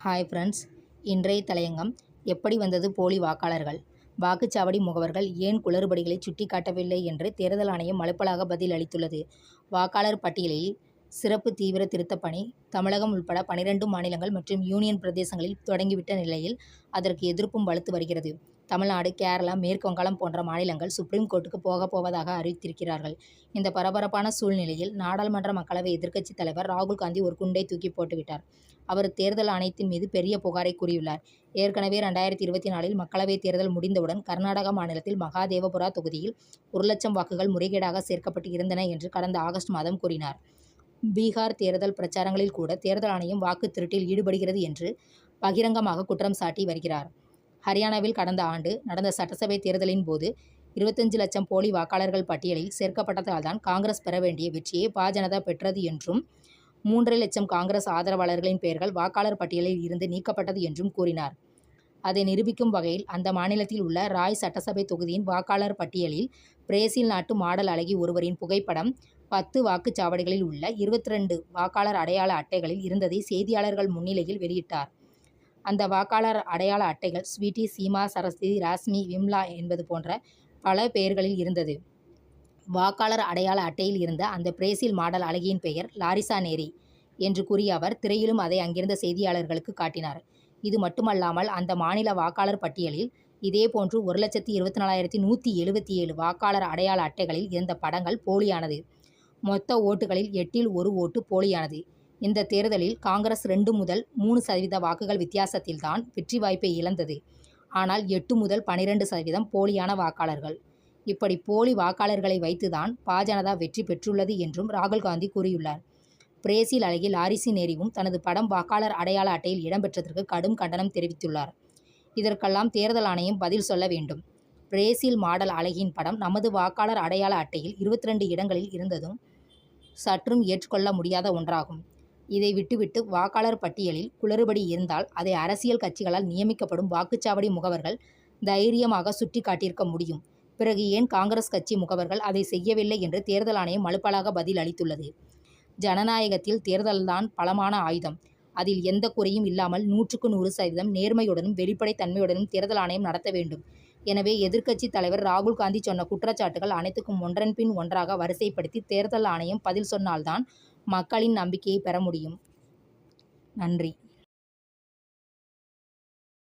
Hi friends இன்றைய தலையங்கம் எப்படி வந்தது போலி வாக்காளர்கள்? வாக்குச்சாவடி முகவர்கள் ஏன் குளறுபடிகளை சுட்டிக்காட்டவில்லை என்று தேர்தல் ஆணையம் மலுப்பலாக பதில் அளித்துள்ளது வாக்காளர் பட்டியலில் சிறப்பு தீவிர திருத்தப் பணி தமிழகம் உள்பட பனிரெண்டு மாநிலங்கள் மற்றும் யூனியன் பிரதேசங்களில் தொடங்கிவிட்ட நிலையில் அதற்கு எதிர்ப்பும் வலுத்து வருகிறது. தமிழ்நாடு கேரளா மேற்கு வங்காளம் போன்ற மாநிலங்கள் சுப்ரீம் கோர்ட்டுக்கு போகப் போவதாக அறிவித்திருக்கிறார்கள். இந்த பரபரப்பான சூழ்நிலையில் நாடாளுமன்ற மக்களவை எதிர்க்கட்சித் தலைவர் ராகுல் காந்தி ஒரு குண்டை தூக்கி போட்டுவிட்டார். அவர் தேர்தல் ஆணையத்தின் மீது பெரிய புகாரை கூறியுள்ளார். ஏற்கனவே ரெண்டாயிரத்தி இருபத்தி நாலில் மக்களவைத் தேர்தல் முடிந்தவுடன் கர்நாடக மாநிலத்தில் மகாதேவபுரா தொகுதியில் ஒரு லட்சம் வாக்குகள் முறைகேடாக சேர்க்கப்பட்டு இருந்தன என்று கடந்த ஆகஸ்ட் மாதம் கூறினார். பீகார் தேர்தல் பிரச்சாரங்களில் கூட தேர்தல் ஆணையம் வாக்கு திருட்டில் ஈடுபடுகிறது என்று பகிரங்கமாக குற்றம் சாட்டி வருகிறார். ஹரியானாவில் கடந்த ஆண்டு நடந்த சட்டசபை தேர்தலின் போது இருபத்தஞ்சு லட்சம் போலி வாக்காளர்கள் பட்டியலில் சேர்க்கப்பட்டதால்தான் காங்கிரஸ் பெற வேண்டிய வெற்றியை பா. ஜனதா பெற்றது என்றும் மூன்றரை லட்சம் காங்கிரஸ் ஆதரவாளர்களின் பெயர்கள் வாக்காளர் பட்டியலில் இருந்து நீக்கப்பட்டது என்றும் கூறினார். அதை நிரூபிக்கும் வகையில் அந்த மாநிலத்தில் உள்ள ராய் சட்டசபை தொகுதியின் வாக்காளர் பட்டியலில் பிரேசில் நாட்டு மாடல் அழகி ஒருவரின் புகைப்படம் பத்து வாக்குச்சாவடிகளில் உள்ள இருபத்தி ரெண்டு வாக்காளர் அடையாள அட்டைகளில் இருந்ததை செய்தியாளர்கள் முன்னிலையில் வெளியிட்டார். அந்த வாக்காளர் அடையாள அட்டைகள் ஸ்வீட்டி சீமா சரஸ்வதி ராஸ்மி விம்லா என்பது போன்ற பல பெயர்களில் இருந்தது. வாக்காளர் அடையாள அட்டையில் இருந்த அந்த பிரேசில் மாடல் அழகியின் பெயர் லாரிசா நேரி என்று கூறிய அவர் திரையிலும் அதை அங்கிருந்த செய்தியாளர்களுக்கு காட்டினார். இது மட்டுமல்லாமல் அந்த மாநில வாக்காளர் பட்டியலில் இதேபோன்று ஒரு லட்சத்தி இருபத்தி நாலாயிரத்தி நூற்றி எழுபத்தி ஏழு வாக்காளர் அடையாள அட்டைகளில் இருந்த படங்கள் போலியானது. மொத்த ஓட்டுகளில் எட்டில் ஒரு ஓட்டு போலியானது. இந்த தேர்தலில் காங்கிரஸ் ரெண்டு முதல் மூணு சதவீத வாக்குகள் வித்தியாசத்தில்தான் வெற்றி வாய்ப்பை இழந்தது. ஆனால் எட்டு முதல் பனிரெண்டு சதவீதம் போலியான வாக்காளர்கள். இப்படி போலி வாக்காளர்களை வைத்துதான் பா ஜனதா வெற்றி பெற்றுள்ளது என்றும் ராகுல் காந்தி கூறியுள்ளார். பிரேசில் அழகில் லாரிசி நேரிவும் தனது படம் வாக்காளர் அடையாள அட்டையில் இடம்பெற்றதற்கு கடும் கண்டனம் தெரிவித்துள்ளார். இதற்கெல்லாம் தேர்தல் ஆணையம் பதில் சொல்ல வேண்டும். பிரேசில் மாடல் அழகியின் படம் நமது வாக்காளர் அடையாள அட்டையில் இருபத்தி ரெண்டு இடங்களில் இருந்ததும் சற்றும் ஏற்றுக்கொள்ள முடியாத ஒன்றாகும். இதை விட்டுவிட்டு வாக்காளர் பட்டியலில் குளறுபடி இருந்தால் அதை அரசியல் கட்சிகளால் நியமிக்கப்படும் வாக்குச்சாவடி முகவர்கள் தைரியமாக சுட்டி காட்டியிருக்க முடியும். பிறகு ஏன் காங்கிரஸ் கட்சி முகவர்கள் அதை செய்யவில்லை என்று தேர்தல் ஆணையம் மலுப்பலாக பதில் அளித்துள்ளது ஜனநாயகத்தில் தேர்தல்தான் பலமான ஆயுதம். அதில் எந்த குறையும் இல்லாமல் நூற்றுக்கு நூறு சதவீதம் நேர்மையுடனும் வெளிப்படைத்தன்மையுடனும் தேர்தல் ஆணையம் நடத்த வேண்டும். எனவே எதிர்க்கட்சி தலைவர் ராகுல் காந்தி சொன்ன குற்றச்சாட்டுகள் அனைத்துக்கும் ஒன்றன் பின் ஒன்றாக வரிசைப்படுத்தி தேர்தல் ஆணையம் பதில் சொன்னால்தான் மக்களின் நம்பிக்கையை பெற முடியும். நன்றி.